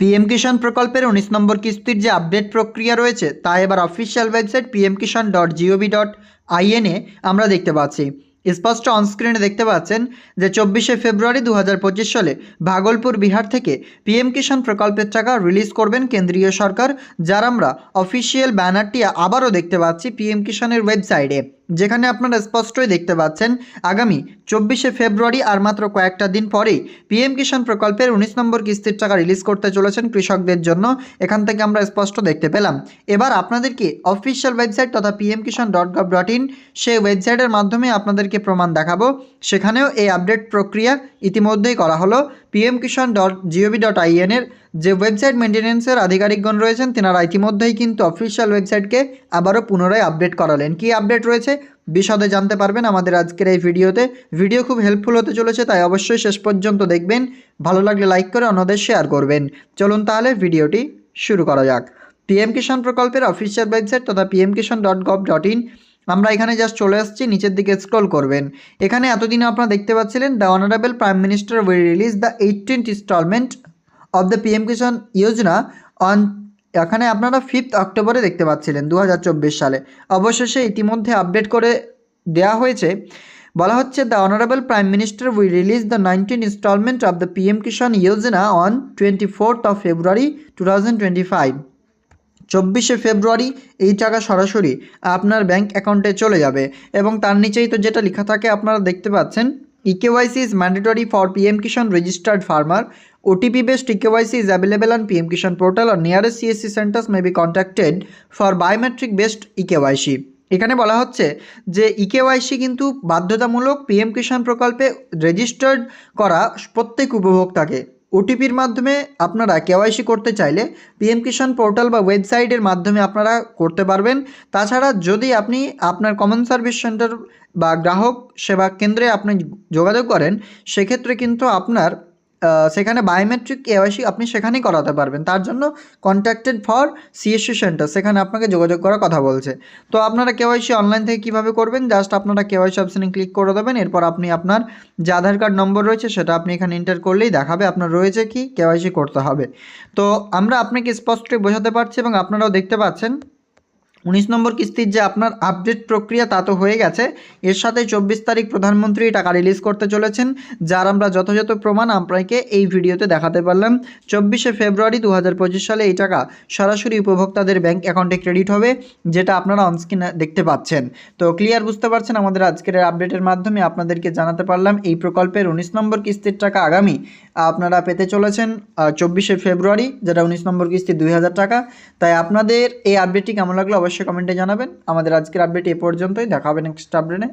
PM Kisan প্রকল্পের উনিশ নম্বর কিস্তির যে আপডেট প্রক্রিয়া রয়েছে, তা এবার official website PM Kisan dot GOV dot আইএনে আমরা দেখতে পাচ্ছি। স্পষ্ট অনস্ক্রিনে দেখতে পাচ্ছেন যে চব্বিশে ফেব্রুয়ারি দু হাজার পঁচিশ সালে ভাগলপুর বিহার থেকে পিএম কিষাণ প্রকল্পের টাকা রিলিজ করবেন কেন্দ্রীয় সরকার, যার আমরা অফিসিয়াল ব্যানারটি আবারও দেখতে পাচ্ছি পিএম কিষাণের ওয়েবসাইটে যেখানে আপনারা স্পষ্টই দেখতে পাচ্ছেন, আগামী চব্বিশে ফেব্রুয়ারি আর মাত্র কয়েকটা দিন পরেই পিএম কিষাণ প্রকল্পের উনিশ নম্বর কিস্তির টাকা রিলিজ করতে চলেছেন কৃষকদের জন্য। এখান থেকে আমরা স্পষ্ট দেখতে পেলাম। এবার আপনাদেরকে অফিসিয়াল ওয়েবসাইট তথা PM Kisan dot gov dot in সেই ওয়েবসাইটের মাধ্যমে আপনাদেরকে প্রমাণ দেখাবো। সেখানেও এই আপডেট প্রক্রিয়া ইতিমধ্যেই করা হলো। PM Kisan dot GOV dot আইএনের যে ওয়েবসাইট মেনটেন্যান্সের আধিকারিকগণ রয়েছেন, তেনারা ইতিমধ্যেই কিন্তু অফিসিয়াল ওয়েবসাইটকে আবারও পুনরায় আপডেট করালেন। কি আপডেট রয়েছে? বিশদে জানতে পারবেন আমাদের আজকের এই ভিডিওতে। ভিডিও খুব হেল্পফুল হতে চলেছে, তাই অবশ্যই শেষ পর্যন্ত দেখবেন। ভালো লাগলে লাইক করে অন্যদের শেয়ার করবেন। চলুন তাহলে ভিডিওটি শুরু করা যাক। পিএম কিষাণ প্রকল্পের অফিসিয়াল ওয়েবসাইট তথা PM Kisan dot gov dot in আমরা এখানে জাস্ট চলে আসছি, নিচের দিকে স্ক্রল করবেন। এখানে এতদিনে আপনারা দেখতে পাচ্ছিলেন the honourable prime minister will release the eighteenth instalment of the PM Kisan Yojana on এখানে আপনারা ফিফথ অক্টোবরে দেখতে পাচ্ছিলেন দু হাজার চব্বিশ সালে। অবশেষে ইতিমধ্যে আপডেট করে দেওয়া হয়েছে। বলা হচ্ছে the honourable prime minister will release the nineteen instalment of the PM Kisan Yojana on twenty fourth of February two thousand twenty five চব্বিশে ফেব্রুয়ারি এই টাকা সরাসরি আপনার ব্যাংক অ্যাকাউন্টে চলে যাবে। এবং তার নিচেই তো যেটা লেখা থাকে, আপনারা দেখতে পাচ্ছেন E is is mandatory for PM registered registered farmer OTP based is is available on PM portal portal nearest CSC centres may be contacted for biometric based eKYC এখানে বলা হচ্ছে যে ইকেওয়াইসি কিন্তু বাধ্যতামূলক পিএম কিষাণ প্রকল্পে রেজিস্টার্ড করা প্রত্যেক উপভোক্তাকে। ওটিপির মাধ্যমে আপনারা কেওয়াইসি করতে চাইলে পিএম কিষাণ পোর্টাল বা ওয়েবসাইটের মাধ্যমে আপনারা করতে পারবেন। তাছাড়া যদি আপনি আপনার কমন সার্ভিস সেন্টার বা গ্রাহক সেবা কেন্দ্রে আপনি যোগাযোগ করেন, সেক্ষেত্রে কিন্তু আপনার সেখানে বায়োমেট্রিক কেওয়াইসি আপনি সেখানেই করাতে পারবেন। তার জন্য কন্ট্যাক্টেড ফর সিএসসি সেন্টার সেখানে আপনাকে যোগাযোগ করার কথা বলছে। তো আপনারা কেওয়াইসি অনলাইন থেকে কীভাবে করবেন? জাস্ট আপনারা কেওয়াইসি অপশানে ক্লিক করে দেবেন, এরপর আপনি আপনার যে আধার কার্ড নম্বর রয়েছে, সেটা আপনি এখানে এন্টার করলেই দেখাবে আপনার রয়েছে কি কেওয়াইসি করতে হবে। তো আমরা আপনাকে স্পষ্টই বোঝাতে পারছি এবং আপনারাও দেখতে পাচ্ছেন। উনিশ নম্বর কিস্তির যে আপনার আপডেট প্রক্রিয়া তা তো হয়ে গেছে। এর সাথে চব্বিশ তারিখ প্রধানমন্ত্রী টাকা রিলিজ করতে চলেছেন, যার আমরা যথাযথ প্রমাণ আপনাকে এই ভিডিওতে দেখাতে পারলাম। চব্বিশে ফেব্রুয়ারি দু হাজার পঁচিশ সালে এই টাকা সরাসরি উপভোক্তাদের ব্যাংক অ্যাকাউন্টে ক্রেডিট হবে, যেটা আপনারা অনস্ক্রিনে দেখতে পাচ্ছেন। তো ক্লিয়ার বুঝতে পারছেন আমাদের আজকের আপডেটের মাধ্যমে আপনাদেরকে জানাতে পারলাম, এই প্রকল্পের উনিশ নম্বর কিস্তির টাকা আগামী আপনারা পেতে চলেছেন চব্বিশে ফেব্রুয়ারি, যেটা উনিশ নম্বর কিস্তি দুই হাজার টাকা। তাই আপনাদের এই আপডেটটি কেমন লাগল অবশ্যই কমেন্টে জানাবেন। আমাদের আজকের আপডেট এ পর্যন্তই। দেখা হবে নেক্সট আপডেটে